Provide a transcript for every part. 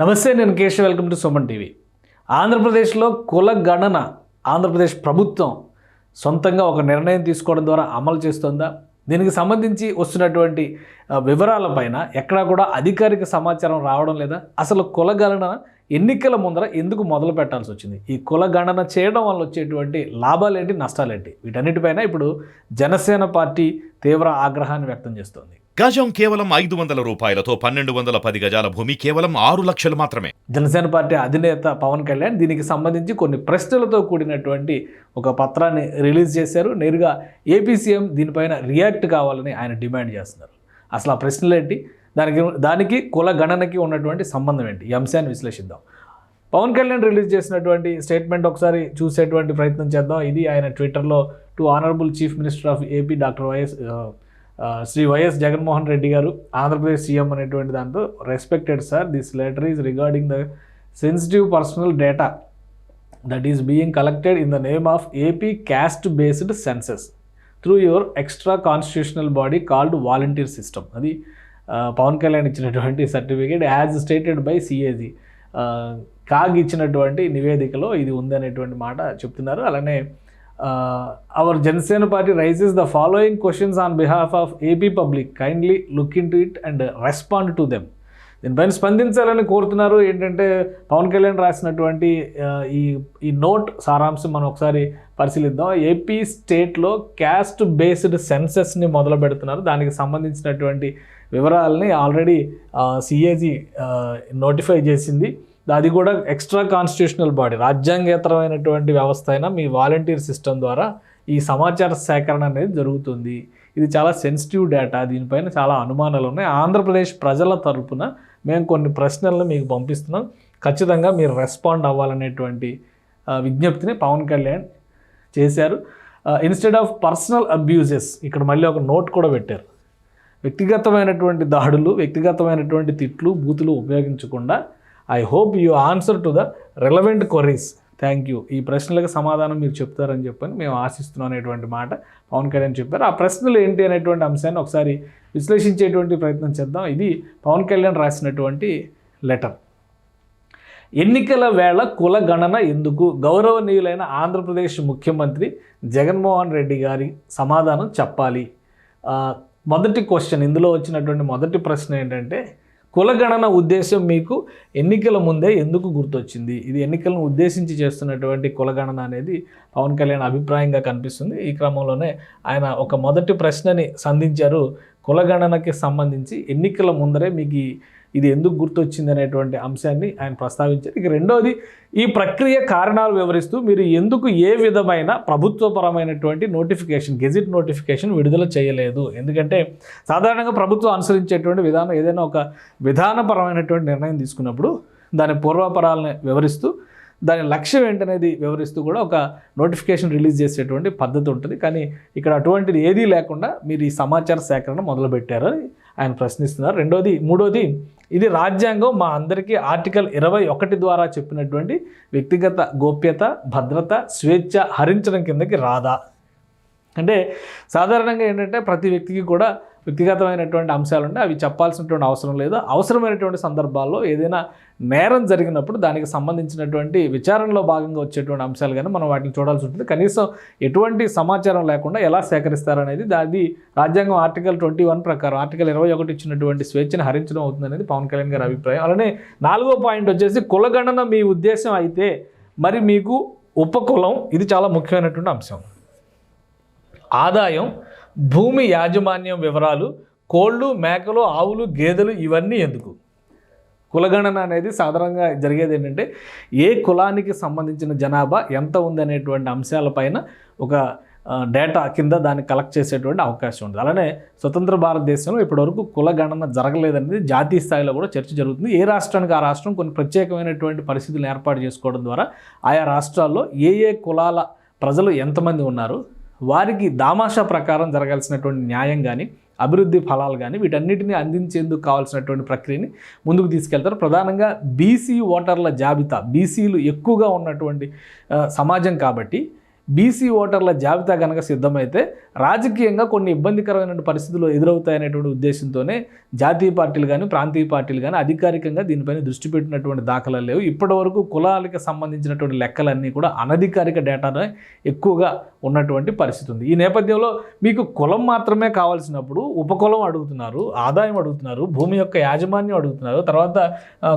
నమస్తే నేను Keshav. Welcome to Suman TV. ఆంధ్రప్రదేశ్లో కుల గణన ఆంధ్రప్రదేశ్ ప్రభుత్వం సొంతంగా ఒక నిర్ణయం తీసుకోవడం ద్వారా అమలు చేస్తుందా? దీనికి సంబంధించి వస్తున్నటువంటి వివరాలపైన ఎక్కడా కూడా అధికారిక సమాచారం రావడం లేదా? అసలు కుల గణన ఎన్నికల ముందర ఎందుకు మొదలు పెట్టాల్సి వచ్చింది? ఈ కుల గణన చేయడం వల్ల వచ్చేటువంటి లాభాలేంటి? నష్టాలేంటి? వీటన్నిటిపైన ఇప్పుడు జనసేన పార్టీ తీవ్ర ఆగ్రహాన్ని వ్యక్తం చేస్తోంది. గజం కేవలం ఐదు వందల రూపాయలతో పన్నెండు వందల పది గజాల భూమి కేవలం ఆరు లక్షలు మాత్రమే. జనసేన పార్టీ అధినేత పవన్ కళ్యాణ్ దీనికి సంబంధించి కొన్ని ప్రశ్నలతో కూడినటువంటి ఒక పత్రాన్ని రిలీజ్ చేశారు. నేరుగా ఏపీ సీఎం దీనిపైన రియాక్ట్ కావాలని ఆయన డిమాండ్ చేస్తున్నారు. అసలు ఆ ప్రశ్నలు ఏంటి దానికి దానికి కుల గణనకి ఉన్నటువంటి సంబంధం ఏంటి? ఈ అంశాన్ని విశ్లేషిద్దాం. పవన్ కళ్యాణ్ రిలీజ్ చేసినటువంటి స్టేట్మెంట్ ఒకసారి చూసేటువంటి ప్రయత్నం చేద్దాం. ఇది ఆయన ట్విట్టర్లో to honourable chief minister of AP doctor YS Shri YS Jaganmohan Reddy గారు ఆంధ్రప్రదేశ్ సీఎం అనేటువంటి దాంతో respected sir this letter is regarding the sensitive personal data that is being collected in the name of AP caste based census through your extra constitutional body called volunteer system. అది పవన్ కళ్యాణ్ ఇచ్చినటువంటి certificate as stated by CAG. CAG ఇచ్చినటువంటి నివేదికలో ఇది ఉందనేటువంటి మాట చెప్తున్నారు. అలానే our Janasena party raises the following questions on behalf of AP public kindly look in to it and respond to them దీనిపైన స్పందించాలని కోరుతున్నారు. ఏంటంటే పవన్ కళ్యాణ్ రాసినటువంటి ఈ ఈ నోట్ సారాంశం మనం ఒకసారి పరిశీలిద్దాం. ఏపీ స్టేట్లో క్యాస్ట్ బేస్డ్ సెన్సెస్ని మొదలు పెడుతున్నారు దానికి సంబంధించినటువంటి వివరాలని ఆల్రెడీ సిఏజీ నోటిఫై చేసింది. అది కూడా ఎక్స్ట్రా కాన్స్టిట్యూషనల్ బాడీ రాజ్యాంగేతరమైనటువంటి వ్యవస్థ అయినా మీ వాలంటీర్ సిస్టమ్ ద్వారా ఈ సమాచార సేకరణ అనేది జరుగుతుంది. ఇది చాలా సెన్సిటివ్ డేటా దీనిపైన చాలా అనుమానాలు ఉన్నాయి. ఆంధ్రప్రదేశ్ ప్రజల తరపున మేము కొన్ని ప్రశ్నలను మీకు పంపిస్తున్నాం. ఖచ్చితంగా మీరు రెస్పాండ్ అవ్వాలనేటువంటి విజ్ఞప్తిని పవన్ కళ్యాణ్ చేశారు. ఇన్స్టెడ్ ఆఫ్ పర్సనల్ అబ్యూజెస్ ఇక్కడ మళ్ళీ ఒక నోట్ కూడా పెట్టారు. వ్యక్తిగతమైనటువంటి దాడులు వ్యక్తిగతమైనటువంటి తిట్లు బూతులు ఉపయోగించకుండా I hope you answer to the relevant queries thank you ఈ ప్రశ్నలకు సమాధానం మీరు చెప్తారని చెప్పని మేము ఆశిస్తున్నాం అనేటువంటి మాట పవన్ కళ్యాణ్ చెప్పారు. ఆ ప్రశ్నలు ఏంటి అనేటువంటి అంశాన్ని ఒకసారి విశ్లేషించేటువంటి ప్రయత్నం చేద్దాం. ఇది పవన్ కళ్యాణ్ రాసినటువంటి లెటర్. ఎన్నికల వేళ కుల గణన ఎందుకు? గౌరవనీయులైన ఆంధ్రప్రదేశ్ ముఖ్యమంత్రి జగన్మోహన్ రెడ్డి గారి సమాధానం చెప్పాలి. మొదటి క్వశ్చన్ ఇందులో వచ్చినటువంటి మొదటి ప్రశ్న ఏంటంటే కులగణన ఉద్దేశం మీకు ఎన్నికల ముందే ఎందుకు గుర్తొచ్చింది? ఇది ఎన్నికలను ఉద్దేశించి చేస్తున్నటువంటి కులగణన అనేది పవన్ కళ్యాణ్ అభిప్రాయంగా కనిపిస్తుంది. ఈ క్రమంలోనే ఆయన ఒక మొదటి ప్రశ్నని సంధించారు. కులగణనకి సంబంధించి ఎన్నికల ముందరే మీకు ఇది ఎందుకు గుర్తొచ్చింది అనేటువంటి అంశాన్ని ఆయన ప్రస్తావించారు. ఇక రెండోది ఈ ప్రక్రియ కారణాలు వివరిస్తూ మీరు ఎందుకు ఏ విధమైన ప్రభుత్వపరమైనటువంటి నోటిఫికేషన్ గెజిట్ నోటిఫికేషన్ విడుదల చేయలేదు? ఎందుకంటే సాధారణంగా ప్రభుత్వం అనుసరించేటువంటి విధానం ఏదైనా ఒక విధానపరమైనటువంటి నిర్ణయం తీసుకున్నప్పుడు దాని పూర్వాపరాలను వివరిస్తూ దాని లక్ష్యం ఏంటనేది వివరిస్తూ కూడా ఒక నోటిఫికేషన్ రిలీజ్ చేసేటువంటి పద్ధతి ఉంటుంది. కానీ ఇక్కడ అటువంటిది ఏదీ లేకుండా మీరు ఈ సమాచార సేకరణ మొదలుపెట్టారని ఆయన ప్రశ్నిస్తున్నారు. రెండోది మూడోది ఇది రాజ్యాంగం మా అందరికీ ఆర్టికల్ ఇరవై ఒకటి ద్వారా చెప్పినటువంటి వ్యక్తిగత గోప్యత భద్రత స్వేచ్ఛ హరించడం కిందకి రాదా? అంటే సాధారణంగా ఏంటంటే ప్రతి వ్యక్తికి కూడా వ్యక్తిగతమైనటువంటి అంశాలు ఉంటే అవి చెప్పాల్సినటువంటి అవసరం లేదు. అవసరమైనటువంటి సందర్భాల్లో ఏదైనా నేరం జరిగినప్పుడు దానికి సంబంధించినటువంటి విచారణలో భాగంగా వచ్చేటువంటి అంశాలు కానీ మనం వాటిని చూడాల్సి ఉంటుంది. కనీసం ఎటువంటి సమాచారం లేకుండా ఎలా సేకరిస్తారనేది దాది రాజ్యాంగం ఆర్టికల్ ట్వంటీ వన్ ప్రకారం ఆర్టికల్ ఇరవై ఒకటి ఇచ్చినటువంటి స్వేచ్ఛను హరించడం అవుతుందనేది పవన్ కళ్యాణ్ గారి అభిప్రాయం. అలానే నాలుగో పాయింట్ వచ్చేసి కులగణన మీ ఉద్దేశం అయితే మరి మీకు ఉపకులం ఇది చాలా ముఖ్యమైనటువంటి అంశం. ఆదాయం భూమి యాజమాన్యం వివరాలు కోళ్ళు మేకలు ఆవులు గేదెలు ఇవన్నీ ఎందుకు? కులగణన అనేది సాధారణంగా జరిగేది ఏంటంటే ఏ కులానికి సంబంధించిన జనాభా ఎంత ఉందనేటువంటి అంశాలపైన ఒక డేటా కింద దాన్ని కలెక్ట్ చేసేటువంటి అవకాశం ఉంది. అలానే స్వతంత్ర భారతదేశంలో ఇప్పటివరకు కులగణన జరగలేదనేది జాతీయ స్థాయిలో కూడా చర్చ జరుగుతుంది. ఏ రాష్ట్రానికి ఆ రాష్ట్రం కొన్ని ప్రత్యేకమైనటువంటి పరిస్థితులను ఏర్పాటు చేసుకోవడం ద్వారా ఆయా రాష్ట్రాల్లో ఏ ఏ కులాల ప్రజలు ఎంతమంది ఉన్నారు వారికి దామాషా ప్రకారం జరగాల్సినటువంటి న్యాయం కానీ అభివృద్ధి ఫలాలు కానీ వీటన్నిటిని అందించేందుకు కావాల్సినటువంటి ప్రక్రియని ముందుకు తీసుకెళ్తారు. ప్రధానంగా బీసీ ఓటర్ల జాబితా బీసీలు ఎక్కువగా ఉన్నటువంటి సమాజం కాబట్టి బీసీ ఓటర్ల జాబితా కనుక సిద్ధమైతే రాజకీయంగా కొన్ని ఇబ్బందికరమైన పరిస్థితులు ఎదురవుతాయనేటువంటి ఉద్దేశంతోనే జాతీయ పార్టీలు కానీ ప్రాంతీయ పార్టీలు కానీ అధికారికంగా దీనిపైన దృష్టి పెట్టినటువంటి దాఖలాలు లేవు. ఇప్పటివరకు కులాలకు సంబంధించినటువంటి లెక్కలన్నీ కూడా అనధికారిక డేటానే ఎక్కువగా ఉన్నటువంటి పరిస్థితి ఉంది. ఈ నేపథ్యంలో మీకు కులం మాత్రమే కావాల్సినప్పుడు ఉపకులం అడుగుతున్నారు ఆదాయం అడుగుతున్నారు భూమి యొక్క యాజమాన్యం అడుగుతున్నారు తర్వాత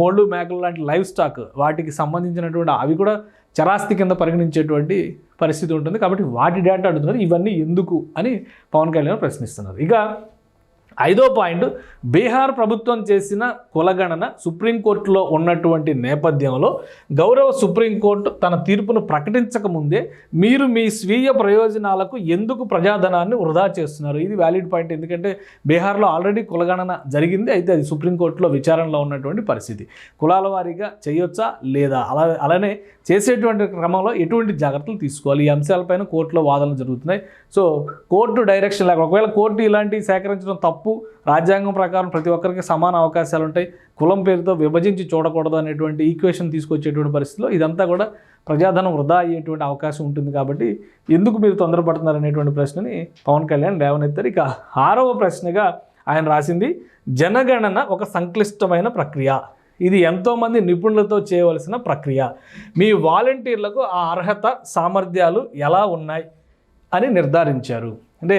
కోళ్ళు మేకలు లాంటి లైవ్ స్టాక్ వాటికి సంబంధించినటువంటి అవి కూడా చరాస్తి కింద పరిగణించేటువంటి పరిస్థితి ఉంటుంది కాబట్టి వాటి డేటా అడుగుతున్నారు. ఇవన్నీ ఎందుకు అని పవన్ కళ్యాణ్ ప్రశ్నిస్తున్నారు. ఇక ఐదో పాయింట్ బీహార్ ప్రభుత్వం చేసిన కులగణన సుప్రీంకోర్టులో ఉన్నటువంటి నేపథ్యంలో గౌరవ సుప్రీంకోర్టు తన తీర్పును ప్రకటించక ముందే మీరు మీ స్వీయ ప్రయోజనాలకు ఎందుకు ప్రజాధనాన్ని వృధా చేస్తున్నారు? ఇది వ్యాలిడ్ పాయింట్. ఎందుకంటే బీహార్లో ఆల్రెడీ కులగణన జరిగింది అయితే అది సుప్రీంకోర్టులో విచారణలో ఉన్నటువంటి పరిస్థితి. కులాల వారీగా చేయొచ్చా లేదా? అలా అలానే చేసేటువంటి క్రమంలో ఎటువంటి జాగ్రత్తలు తీసుకోవాలి? ఈ అంశాలపైన కోర్టులో వాదనలు జరుగుతున్నాయి. సో కోర్టు డైరెక్షన్ లేక ఒకవేళ కోర్టు ఇలాంటివి సేకరించడం తప్పు రాజ్యాంగం ప్రకారం ప్రతి ఒక్కరికి సమాన అవకాశాలు ఉంటాయి కులం పేరుతో విభజించి చూడకూడదు అనేటువంటి ఈక్వేషన్ తీసుకొచ్చేటువంటి పరిస్థితిలో ఇదంతా కూడా ప్రజాధనం వృధా అయ్యేటువంటి అవకాశం ఉంటుంది కాబట్టి ఎందుకు మీరు తొందరపడుతున్నారు అనేటువంటి ప్రశ్నని పవన్ కళ్యాణ్ లేవనెత్తారు. ఇక ఆరవ ప్రశ్నగా ఆయన రాసింది జనగణన ఒక సంక్లిష్టమైన ప్రక్రియ. ఇది ఎంతోమంది నిపుణులతో చేయవలసిన ప్రక్రియ. మీ వాలంటీర్లకు ఆ అర్హత సామర్థ్యాలు ఎలా ఉన్నాయి అని నిర్ధారించారు. అంటే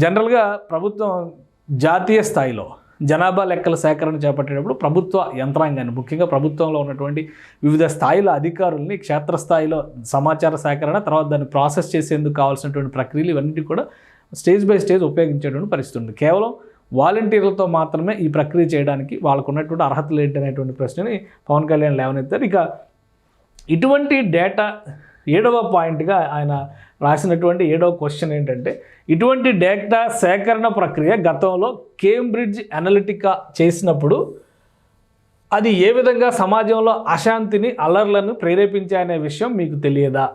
జనరల్గా ప్రభుత్వం జాతీయ స్థాయిలో జనాభా లెక్కల సేకరణ చేపట్టేటప్పుడు ప్రభుత్వ యంత్రాంగాన్ని ముఖ్యంగా ప్రభుత్వంలో ఉన్నటువంటి వివిధ స్థాయిల అధికారుల్ని క్షేత్రస్థాయిలో సమాచార సేకరణ తర్వాత దాన్ని ప్రాసెస్ చేసేందుకు కావాల్సినటువంటి ప్రక్రియలు ఇవన్నీ కూడా స్టేజ్ బై స్టేజ్ ఉపయోగించేటువంటి పరిస్థితి ఉంది. కేవలం వాలంటీర్లతో మాత్రమే ఈ ప్రక్రియ చేయడానికి వాళ్ళకు ఉన్నటువంటి అర్హతలు ఏంటి అనేటువంటి ప్రశ్నని పవన్ కళ్యాణ్ లేవనెత్తారు. ఇక ఇటువంటి డేటా ఏడవ పాయింట్గా ఆయన రాసినటువంటి ఏడవ క్వశ్చన్ ఏంటంటే ఇటువంటి డేటా సేకరణ ప్రక్రియ గతంలో కేంబ్రిడ్జ్ అనలిటికా చేసినప్పుడు అది ఏ విధంగా సమాజంలో అశాంతిని అల్లర్లను ప్రేరేపించాయనే విషయం మీకు తెలియదా?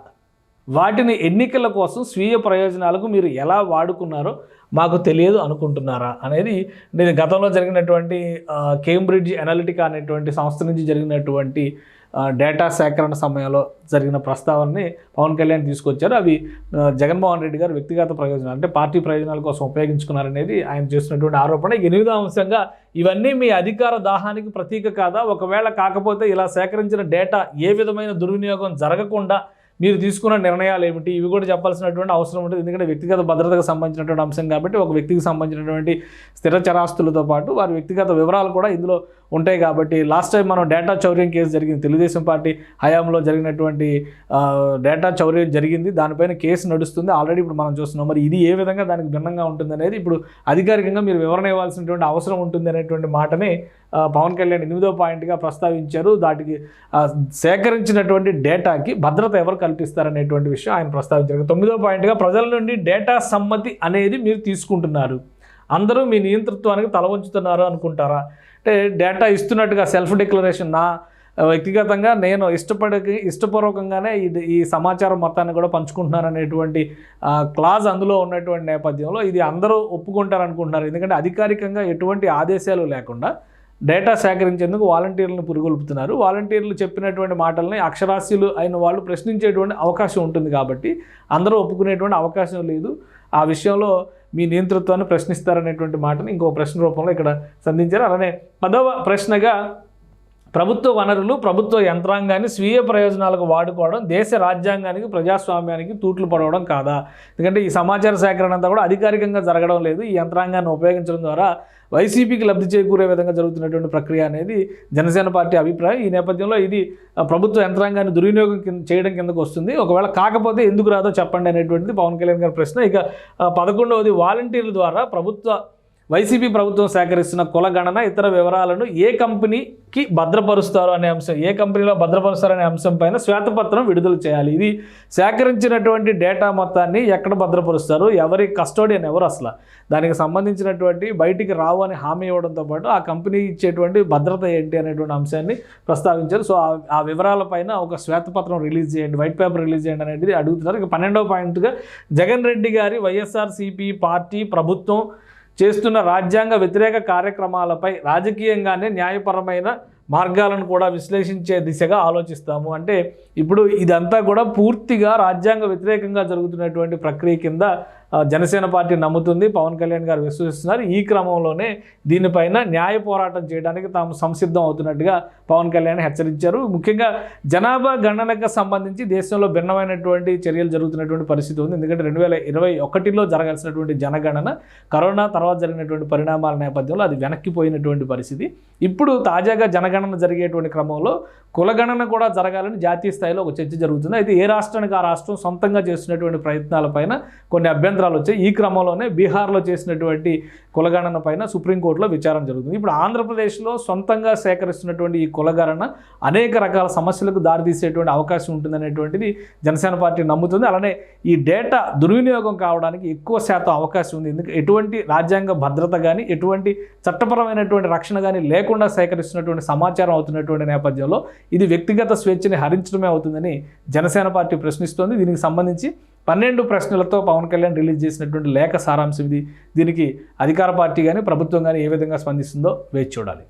వాటిని ఎన్నికల కోసం స్వీయ ప్రయోజనాలకు మీరు ఎలా వాడుకున్నారో మాకు తెలియదు అనుకుంటున్నారా? అనేది నేను గతంలో జరిగినటువంటి కేంబ్రిడ్జ్ అనలిటికా అనేటువంటి సంస్థ నుంచి జరిగినటువంటి డేటా సేకరణ సమయంలో జరిగిన ప్రస్తావనని పవన్ కళ్యాణ్ తీసుకొచ్చారు. అవి జగన్మోహన్ రెడ్డి గారు వ్యక్తిగత ప్రయోజనాలు అంటే పార్టీ ప్రయోజనాల కోసం ఉపయోగించుకున్నారనేది ఆయన చేస్తున్నటువంటి ఆరోపణ. ఎనిమిదో అంశంగా ఇవన్నీ మీ అధికార దాహానికి ప్రతీక కాదా? ఒకవేళ కాకపోతే ఇలా సేకరించిన డేటా ఏ విధమైన దుర్వినియోగం జరగకుండా మీరు తీసుకున్న నిర్ణయాలు ఏమిటి ఇవి కూడా చెప్పాల్సినటువంటి అవసరం ఉంటుంది. ఎందుకంటే వ్యక్తిగత భద్రతకు సంబంధించినటువంటి అంశం కాబట్టి ఒక వ్యక్తికి సంబంధించినటువంటి స్థిర చరాస్తులతో పాటు వారి వ్యక్తిగత వివరాలు కూడా ఇందులో ఉంటాయి కాబట్టి లాస్ట్ టైం మనం డేటా చౌర్యం కేసు జరిగింది. తెలుగుదేశం పార్టీ హయాంలో జరిగినటువంటి డేటా చౌర్యం జరిగింది. దానిపైన కేసు నడుస్తుంది. ఆల్రెడీ ఇప్పుడు మనం చూస్తున్నాం. మరి ఇది ఏ విధంగా దానికి భిన్నంగా ఉంటుంది అనేది ఇప్పుడు అధికారికంగా మీరు వివరణ ఇవ్వాల్సినటువంటి అవసరం ఉంటుంది అనేటువంటి మాటని పవన్ కళ్యాణ్ ఎనిమిదో పాయింట్గా ప్రస్తావించారు. దాటికి సేకరించినటువంటి డేటాకి భద్రత ఎవరు కల్పిస్తారనేటువంటి విషయం ఆయన ప్రస్తావించారు. తొమ్మిదో పాయింట్గా ప్రజల నుండి డేటా సమ్మతి అనేది మీరు తీసుకుంటున్నారు. అందరూ మీ నియంతృత్వానికి తల వంచుతున్నారు అనుకుంటారా? అంటే డేటా ఇస్తున్నట్టుగా సెల్ఫ్ డిక్లరేషన్? నా వ్యక్తిగతంగా నేను ఇష్టపడి ఇష్టపూర్వకంగానే ఇది ఈ సమాచారం మొత్తాన్ని కూడా పంచుకుంటున్నాను అనేటువంటి క్లాజ్ అందులో ఉన్నటువంటి నేపథ్యంలో ఇది అందరూ ఒప్పుకుంటారు అనుకుంటున్నారు ఎందుకంటే అధికారికంగా ఎటువంటి ఆదేశాలు లేకుండా డేటా సేకరించేందుకు వాలంటీర్లను పురుగొల్పుతున్నారు. వాలంటీర్లు చెప్పినటువంటి మాటల్ని అక్షరాస్యులు అయిన వాళ్ళు ప్రశ్నించేటువంటి అవకాశం ఉంటుంది కాబట్టి అందరూ ఒప్పుకునేటువంటి అవకాశం లేదు. ఆ విషయంలో మీ నియంతృత్వాన్ని ప్రశ్నిస్తారనేటువంటి మాటని ఇంకో ప్రశ్న రూపంలో ఇక్కడ సంధించారు. అలానే పదవ ప్రశ్నగా ప్రభుత్వ వనరులు ప్రభుత్వ యంత్రాంగాన్ని స్వీయ ప్రయోజనాలకు వాడుకోవడం దేశ రాజ్యాంగానికి ప్రజాస్వామ్యానికి తూట్లు పడవడం కాదా? ఎందుకంటే ఈ సమాచార సేకరణ అంతా కూడా అధికారికంగా జరగడం లేదు. ఈ యంత్రాంగాన్ని ఉపయోగించడం ద్వారా వైసీపీకి లబ్ధి చేకూరే విధంగా జరుగుతున్నటువంటి ప్రక్రియ అనేది జనసేన పార్టీ అభిప్రాయం. ఈ నేపథ్యంలో ఇది ప్రభుత్వ యంత్రాంగాన్ని దుర్వినియోగం చేయడం కిందకు వస్తుంది. ఒకవేళ కాకపోతే ఎందుకు రాదో చెప్పండి అనేటువంటిది పవన్ కళ్యాణ్ గారి ప్రశ్న. ఇక పదకొండవది వాలంటీర్ల ద్వారా ప్రభుత్వ వైసీపీ ప్రభుత్వం సేకరిస్తున్న కులగణన ఇతర వివరాలను ఏ కంపెనీకి భద్రపరుస్తారు అనే అంశం ఏ కంపెనీలో భద్రపరుస్తారు అనే అంశం పైన శ్వేతపత్రం విడుదల చేయాలి. ఇది సేకరించినటువంటి డేటా మొత్తాన్ని ఎక్కడ భద్రపరుస్తారు ఎవరి కస్టోడియన్ ఎవరు అసలు? దానికి సంబంధించినటువంటి బయటికి రావు అని హామీ ఇవ్వడంతో పాటు ఆ కంపెనీ ఇచ్చేటువంటి భద్రత ఏంటి అనేటువంటి అంశాన్ని ప్రస్తావించారు. సో ఆ- ఆ వివరాలపైన ఒక శ్వేతపత్రం రిలీజ్ చేయండి వైట్ పేపర్ రిలీజ్ చేయండి అనేది అడుగుతున్నారు. ఇక పన్నెండవ పాయింట్గా జగన్ రెడ్డి గారి వైఎస్ఆర్సీపీ పార్టీ ప్రభుత్వం చేస్తున్న రాజ్యాంగ వ్యతిరేక కార్యక్రమాలపై రాజకీయంగానే న్యాయపరమైన మార్గాలను కూడా విశ్లేషించే దిశగా ఆలోచిస్తాము. అంటే ఇప్పుడు ఇదంతా కూడా పూర్తిగా రాజ్యాంగ వ్యతిరేకంగా జరుగుతున్నటువంటి ప్రక్రియ కింద జనసేన పార్టీ నమ్ముతుంది. పవన్ కళ్యాణ్ గారు విశ్వసిస్తున్నారు. ఈ క్రమంలోనే దీనిపైన న్యాయ పోరాటం చేయడానికి తాము సంసిద్ధం అవుతున్నట్టుగా పవన్ కళ్యాణ్ హెచ్చరించారు. ముఖ్యంగా జనాభా గణనకు సంబంధించి దేశంలో భిన్నమైనటువంటి చర్యలు జరుగుతున్నటువంటి పరిస్థితి ఉంది. ఎందుకంటే రెండు వేల ఇరవై ఒకటిలో జరగాల్సినటువంటి జనగణన కరోనా తర్వాత జరిగినటువంటి పరిణామాల నేపథ్యంలో అది వెనక్కిపోయినటువంటి పరిస్థితి. ఇప్పుడు తాజాగా జనగణన జరిగేటువంటి క్రమంలో కులగణన కూడా జరగాలని జాతీయ స్థాయిలో ఒక చర్చ జరుగుతుంది. అయితే ఏ రాష్ట్రానికి ఆ రాష్ట్రం సొంతంగా చేస్తున్నటువంటి ప్రయత్నాలపైన కొన్ని అభ్యంతరాలు వచ్చాయి. ఈ క్రమంలోనే బీహార్లో చేసినటువంటి కులగణన పైన సుప్రీంకోర్టులో విచారణ జరుగుతుంది. ఇప్పుడు ఆంధ్రప్రదేశ్లో సొంతంగా సేకరిస్తున్నటువంటి ఈ కులగణన అనేక రకాల సమస్యలకు దారితీసేటువంటి అవకాశం ఉంటుందనేటువంటిది జనసేన పార్టీ నమ్ముతుంది. అలానే ఈ డేటా దుర్వినియోగం కావడానికి ఎక్కువ శాతం అవకాశం ఉంది. ఎందుకు? ఎటువంటి రాజ్యాంగ భద్రత కానీ ఎటువంటి చట్టపరమైనటువంటి రక్షణ కానీ లేకుండా సేకరిస్తున్నటువంటి సమాచారం అవుతున్నటువంటి నేపథ్యంలో ఇది వ్యక్తిగత స్వేచ్ఛని హరించడమే అవుతుందని జనసేన పార్టీ ప్రశ్నిస్తోంది. దీనికి సంబంధించి పన్నెండు ప్రశ్నలతో పవన్ కళ్యాణ్ రిలీజ్ చేసినటువంటి లేఖ సారాంశం ఇది. దీనికి అధికార పార్టీ కానీ ప్రభుత్వం కానీ ఏ విధంగా స్పందిస్తుందో వేచి చూడాలి.